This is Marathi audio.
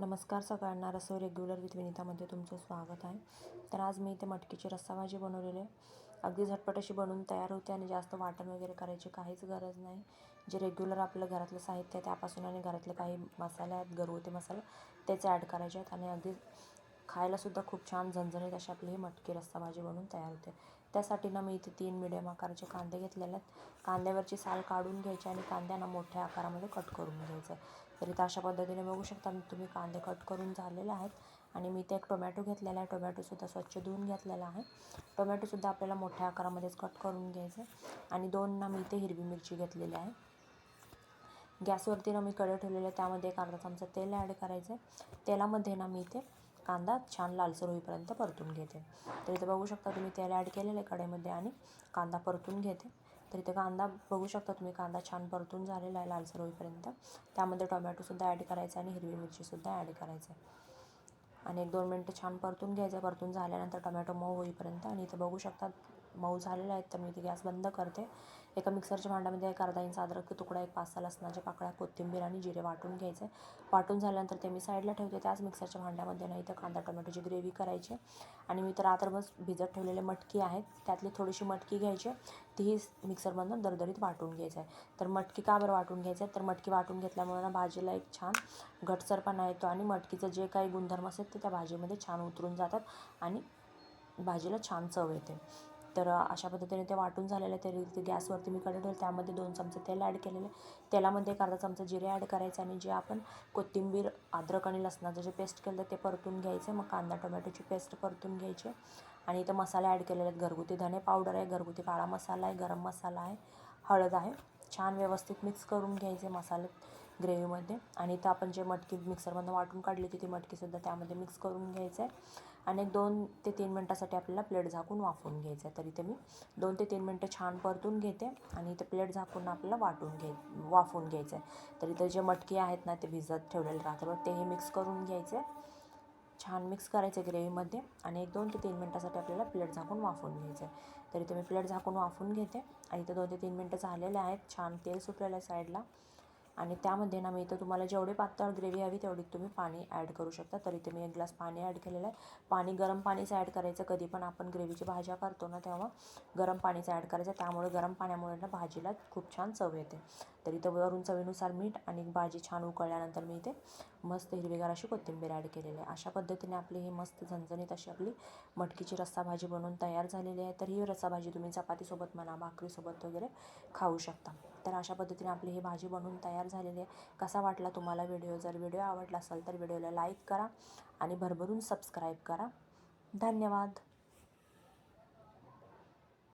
नमस्कार सगळ्यांना रसो रेग्युलर विथ विनितामध्ये तुमचं स्वागत आहे. तर आज मी इथे मटकीची रस्सा भाजी बनवलेली आहे. अगदी झटपट अशी बनवून तयार होते आणि जास्त वाटण वगैरे करायची काहीच गरज नाही. जे रेग्युलर आपलं घरातलं साहित्य आहे त्यापासून आणि घरातले काही मसाले आहेत घरगुती मसाले तेच ॲड करायचे आहेत आणि अगदी खायलासुद्धा खूप छान झणझणीत अशी आपली ही मटकी रस्सा भाजी बनवून तयार होते. त्यासाठी ना मी इथे तीन मिडियम आकाराचे कांदे घेतलेले आहेत. कांद्यावरची साल काढून घ्यायची आणि कांद्यांना मोठ्या आकारामध्ये कट करून घ्यायचं आहे. तर इथं अशा पद्धतीने बघू शकता तुम्ही कांदे कट करून झालेले आहेत. आणि मी इथे एक टोमॅटो घेतलेला आहे. टोमॅटोसुद्धा स्वच्छ धुवून घेतलेला आहे. टोमॅटोसुद्धा आपल्याला मोठ्या आकारामध्येच कट करून घ्यायचं आणि दोन ना मी इथे हिरवी मिरची घेतलेली आहे. गॅसवरती ना मी कडे ठेवलेलं आहे त्यामध्ये एक अर्धा चमचा तेल ॲड करायचं आहे तेलामध्ये ना मी इथे कांदा छान लालसर होईपर्यंत परतून घेते. तर इथे बघू शकता तुम्ही तेल ॲड केलेलं आहे कडेमध्ये आणि कांदा परतून घेते. तर इथे कांदा बघू शकता तुम्ही कांदा छान परतून झालेला आहे लालसर होईपर्यंत त्यामध्ये टोमॅटोसुद्धा ॲड करायचा आणि हिरवी मिरचीसुद्धा ॲड करायचं आहे. आणि एक दोन मिनटं छान परतून घ्यायचं परतून झाल्यानंतर टोमॅटो मऊ होईपर्यंत. आणि इथं बघू शकता मऊ झालेले आहेत. तर मी इथे गॅस बंद करते. एका मिक्सरच्या भांड्यामध्ये एक अर्धा इंच अद्रक तुकडा एक पाच सहा लसणाच्या पाकळ्या कोथिंबीर आणि जिरे वाटून घ्यायचे. वाटून झाल्यानंतर ते मी साईडला ठेवते. त्याच मिक्सरच्या भांड्यामध्ये नाही तर कांदा टोमॅटोची ग्रेव्ही करायची. आणि मी तर रात्रभर भिजत ठेवलेले मटकी आहेत. त्यातली थोडीशी मटकी घ्यायची. तीही मिक्सरमधून दरदरीत वाटून घ्यायचं. आहे तर मटकी का बरं वाटून घ्यायचं? आहे तर मटकी वाटून घेतल्यामुळे ना भाजीला एक छान घटसरपणा येतो आणि मटकीचं जे काही गुणधर्म असतात ते त्या भाजीमध्ये छान उतरून जातात आणि भाजीला छान चव येते. तर अशा पद्धतीने ते वाटून झालेलं आहे. तरी ते गॅसवरती मी कडे ठेवलं. त्यामध्ये दोन चमचे तेल ॲड केलेले. तेलामध्ये एक अर्धा चमचा जिरे ॲड करायचं आणि जे आपण कोथिंबीर अद्रक आणि लसणाचं जे पेस्ट केलं ते परतून घ्यायचं. मग कांदा टोमॅटोची पेस्ट परतून घ्यायची. आणि इथं मसाले ॲड केलेले आहेत. घरगुती धने पावडर आहे घरगुती काळा मसाला आहे गरम मसाला आहे हळद आहे. छान व्यवस्थित मिक्स करून घ्यायचे मसाले ग्रेव्हीमध्ये आणि इथं आपण जे मटकी मिक्सरमधून वाटून काढली होती ती मटकीसुद्धा त्यामध्ये मिक्स करून घ्यायचं. आहे आणि एक दोन ते तीन मिनटासाठी आपल्याला प्लेट झाकून वाफवून घ्यायचं आहे. तर इथे मी दोन ते तीन मिनटं छान परतून घेते आणि इथे प्लेट झाकून आपल्याला वाटून घे वाफवून घ्यायचं आहे. तर ते जे मटके आहेत ना ते भिजत ठेवलेले रात्रभर तेही मिक्स करून घ्यायचे छान मिक्स करायचं ग्रेव्हीमध्ये आणि एक दोन ते तीन मिनटासाठी आपल्याला प्लेट झाकून वाफवून घ्यायचं आहे. तर इथे मी प्लेट झाकून वाफवून घेते आणि इथं दोन ते तीन मिनटं झालेले आहेत. छान तेल सुटलेलं आहे साईडला. आणि त्यामध्ये ना मी इथं तुम्हाला जेवढे पातळ ग्रेव्ही हवी तेवढी तुम्ही पाणी ॲड करू शकता. तर इथे मी एक ग्लास पाणी ॲड केलेलं आहे. पाणी गरम पाणीच ॲड करायचं. कधी पण आपण ग्रेव्हीची भाज्या करतो ना तेव्हा गरम पाणीचं ॲड करायचं. त्यामुळे गरम पाण्यामुळे ना भाजीला खूप छान चव येते. तर इथं वरून चवीनुसार मीठ आणि भाजी छान उकळल्यानंतर मी इथे मस्त हिरवीगार अशी कोथिंबीर ॲड केलेली आहे. अशा पद्धतीने आपली ही मस्त झणझणीत अशी आपली मटकीची रस्सा भाजी बनवून तयार झालेली आहे. तर ही रस्सा भाजी तुम्ही चपातीसोबत म्हणा भाकरीसोबत वगैरे खाऊ शकता. तर अशा पद्धतीने आपली ही भाजी बनवून तयार झालेली आहे. कसा वाटला तुम्हाला व्हिडिओ? जर व्हिडिओ आवडला असेल तर व्हिडिओला लाईक करा आणि भरभरून सबस्क्राईब करा. धन्यवाद.